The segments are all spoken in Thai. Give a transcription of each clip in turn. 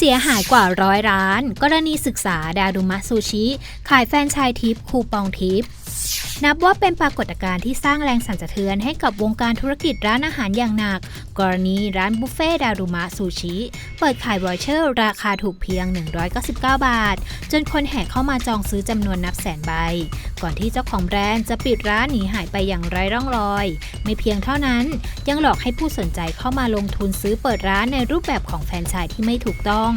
เสียหายกว่าร้อยร้าน กรณีศึกษาดารุมะซูชิ ขายแฟนชายทิปคูปองทิป นับว่าเป็นปรากฏการณ์ที่สร้างแรงสั่นสะเทือนให้กับวงการธุรกิจร้านอาหารอย่างหนัก กรณีร้านบุฟเฟ่ดารุมะซูชิ เปิดขายบอยเชอร์ราคาถูกเพียง 199 บาท จนคนแห่เข้ามาจองซื้อจำนวนนับแสนใบ ก่อนที่เจ้าของแบรนด์จะปิดร้านหนีหายไปอย่างไร้ร่องรอย ไม่เพียงเท่านั้นยังหลอกให้ผู้สนใจเข้ามาลงทุนซื้อเปิดร้านในรูปแบบของแฟรนไชส์ที่ไม่ถูกต้อง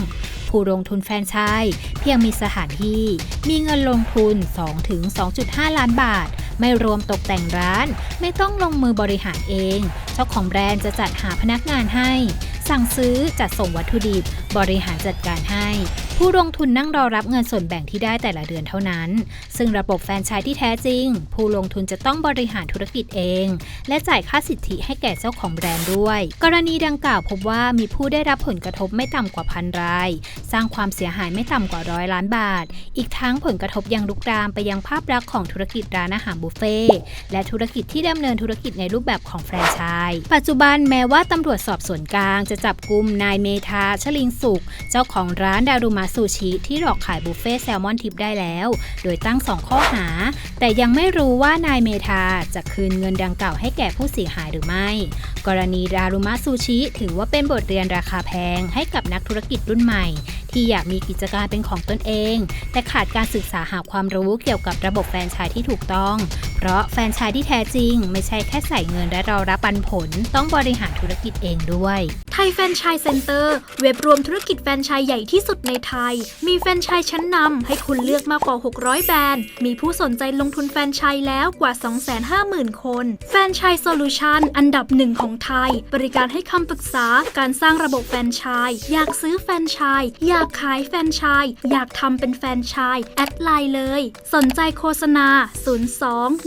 ผู้ลงทุนแฟรนไชส์เพียงมีสถานที่ มีเงินลงทุน 2-2.5 ล้านบาท ไม่รวมตกแต่งร้าน ไม่ต้องลงมือบริหารเอง เจ้าของแบรนด์จะจัดหาพนักงานให้ สั่งซื้อจัดส่งวัตถุดิบ บริหารจัดการให้ ผู้ลงทุนนั่งรอรับเงินส่วนแบ่งที่ได้แต่ละเดือนเท่านั้น ซึ่งระบบแฟรนไชส์ที่แท้จริง ผู้ลงทุนจะต้องบริหารธุรกิจเอง และจ่ายค่าสิทธิให้แก่เจ้าของแบรนด์ด้วย กรณีดังกล่าวพบว่ามีผู้ได้รับผลกระทบไม่ต่ำกว่าพันราย สร้างความเสียหายไม่ต่ำกว่าร้อยล้านบาท อีกทั้งผลกระทบยังลุกลามไปยังภาพลักษณ์ของธุรกิจร้านอาหารบุฟเฟ่ต์และธุรกิจที่ดำเนินธุรกิจในรูปแบบของแฟรนไชส์ปัจจุบันแม้ว่าตำรวจสอบสวนกลาง จะจับกุมนายเมธาชลิงสุข เจ้าของร้านดารุมาซูชิที่หลอกขายบุฟเฟ่ต์แซลมอนทิปได้แล้ว โดยตั้งสองข้อหา แต่ยังไม่รู้ว่านายเมธาจะคืนเงินดังกล่าวให้แก่ผู้เสียหายหรือไม่ กรณีดารุมะซูชิถือว่าเป็นบทเรียนราคาแพงให้กับนักธุรกิจรุ่นใหม่ ที่อยากมีกิจการเป็นของตนเอง แต่ขาดการศึกษาหาความรู้เกี่ยวกับระบบแฟรนไชส์ที่ถูกต้อง เพราะแฟนชส์ที่แท้จริง ไม่ใช่แค่ใส่เงินและรอรับปันผล ต้องบริหารธุรกิจเองด้วย ไทยแฟนชส์เซ็นเตอร์ เว็บรวมธุรกิจแฟนชส์ใหญ่ที่สุดในไทย มีแฟนชส์ชั้นนำให้คุณเลือกมากกว่า 600 แบรนด์ มีผู้สนใจลงทุนแฟนชส์แล้วกว่า 250,000 คน แฟนชส์โซลูชันอันดับหนึ่งของไทย บริการให้คำปรึกษาการสร้างระบบแฟนชส์อยากซื้อแฟนชส์อยากขายแฟนชส์อยากทำเป็นแฟนชส์แอดไลน์เลย สนใจโฆษณา 02